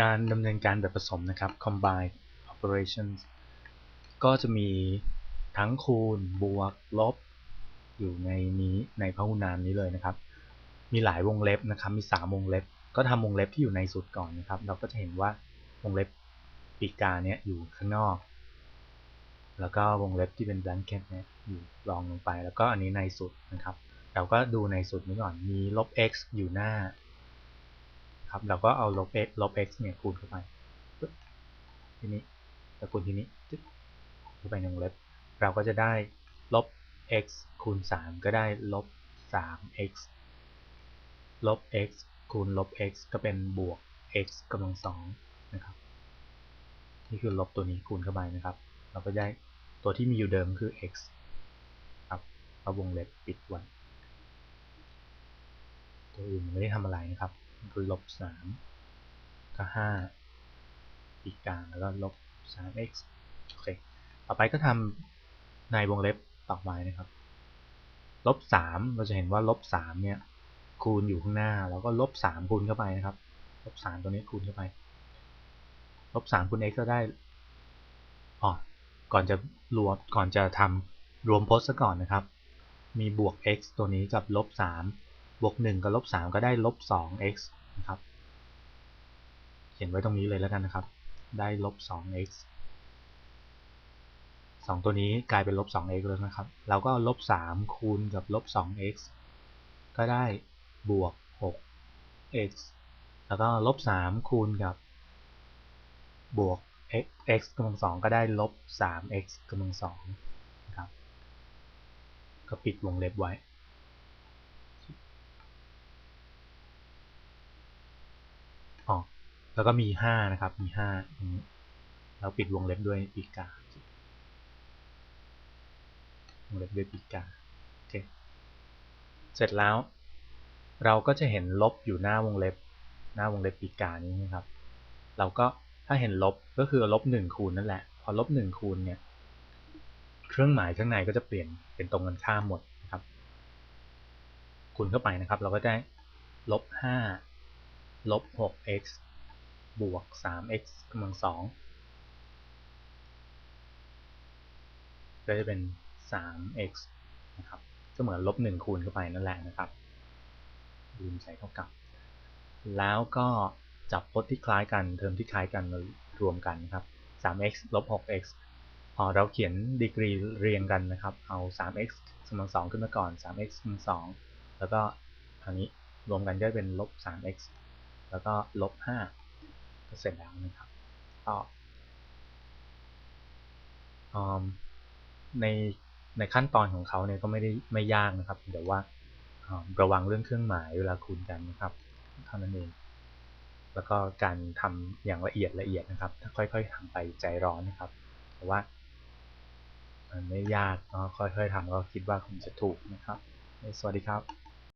การดำเนินการแบบผสมนะครับ combined operations ก็จะมีทั้งคูณบวกลบ อยู่ในนี้ในพหุนามนี้เลยนะครับ มีหลายวงเล็บนะครับ มี 3 วงเล็บ ก็ทำวงเล็บที่อยู่ในสุดก่อนนะครับ เราก็จะเห็นว่าวงเล็บปีกาเนี้ยอยู่ข้างนอก แล้วก็วงเล็บที่เป็น blanket เนี่ยอยู่รองลงไป แล้วก็อันนี้ในสุดนะครับ เราก็ดูในสุดนี้ก่อน มีลบ x อยู่หน้า ครับเราก็เอาลบ x ลบ x เนี่ยคูณเข้าไปทีนี้แล้วคูณทีนี้เข้าไปในวงเล็บ เราก็จะได้ลบ x คูณ 3 ก็ได้ลบ 3x ลบ x คูณลบ x ก็เป็นบวก x กำลังสองนะครับ นี่คือลบตัวนี้คูณเข้าไปนะครับ เราก็ได้ตัวที่มีอยู่เดิมคือ x ครับเอาวงเล็บปิดไว้ตัวอื่นไม่ได้ทำอะไรนะครับ คือลบ3ก็5อีกกลางแล้วก็ลบ 3x โอเคต่อไปก็ทำในวงเล็บต่อไปนะครับลบ3เราจะเห็นว่าลบ3เนี่ยคูณอยู่ข้างหน้า แล้วก็ลบ3คูณเข้าไปนะครับลบ3ตัวนี้คูณเข้าไปลบ3คูณ x ก็ได้อ๋อก่อนจะรวมก่อนจะทำรวมพจน์ซะก่อนนะครับ มีบวก x ตัวนี้กับลบ3 บวก1กับลบ3ก็ได้ลบ 2x นะครับ เขียนไว้ตรงนี้เลยแล้วกันนะครับ ได้ลบ 2x 2 ตัวนี้กลายเป็นลบ 2x แล้วนะครับ เราก็ลบ 3 คูณกับลบ 2x ก็ได้บวก 6x แล้วก็ลบ 3 คูณกับบวก x x กำลังสองก็ได้ลบ 3x กำลังสองนะครับ ก็ปิดวงเล็บไว้ อ๋อ แล้วก็มี5นะครับ มี5อย่างนี้เราปิดวงเล็บด้วยปีกาวงเล็บด้วยปีกาโอเคเสร็จแล้ว เราก็จะเห็นลบอยู่หน้าวงเล็บ หน้าวงเล็บปีกานี้นะครับ เราก็ถ้าเห็นลบก็คือลบหนึ่งคูณนั่นแหละ พอลบหนึ่งคูณเนี่ย เครื่องหมายข้างในก็จะเปลี่ยนเป็นตรงกันข้ามหมดนะครับ คูณเข้าไปนะครับ เราก็ได้ลบห้าลบหก x บวกสาม x กำลังสองก็จะเป็นสาม x นะครับ ก็เหมือนลบหนึ่งคูณเข้าไปนั่นแหละนะครับลืมใส่เท่ากับ แล้วก็จับพจน์ที่คล้ายกัน เทอมที่คล้ายกันมารวมกันนะครับ 3x ลบ 6x พอเราเขียนดีกรีเรียงกันนะครับ เอา 3x กำลัง2ขึ้นมาก่อน 3x กำลัง2แล้วก็อันนี้รวมกันก็เป็นลบ 3x แล้วก็ลบ 5 ก็เสร็จแล้วนะครับก็ในในขั้นตอนของเขาเนี่ยก็ไม่ได้ไม่ยากนะครับแต่ว่าระวังเรื่องเครื่องหมายเวลาคูณกันนะครับเท่านั้นเอง แล้วก็การทำอย่างละเอียดละเอียดนะครับ ถ้าค่อย ๆทำไปใจร้อนนะครับเพราะว่ามันไม่ยากก็ค่อย ๆทำก็คิดว่าคงจะถูกนะครับ สวัสดีครับ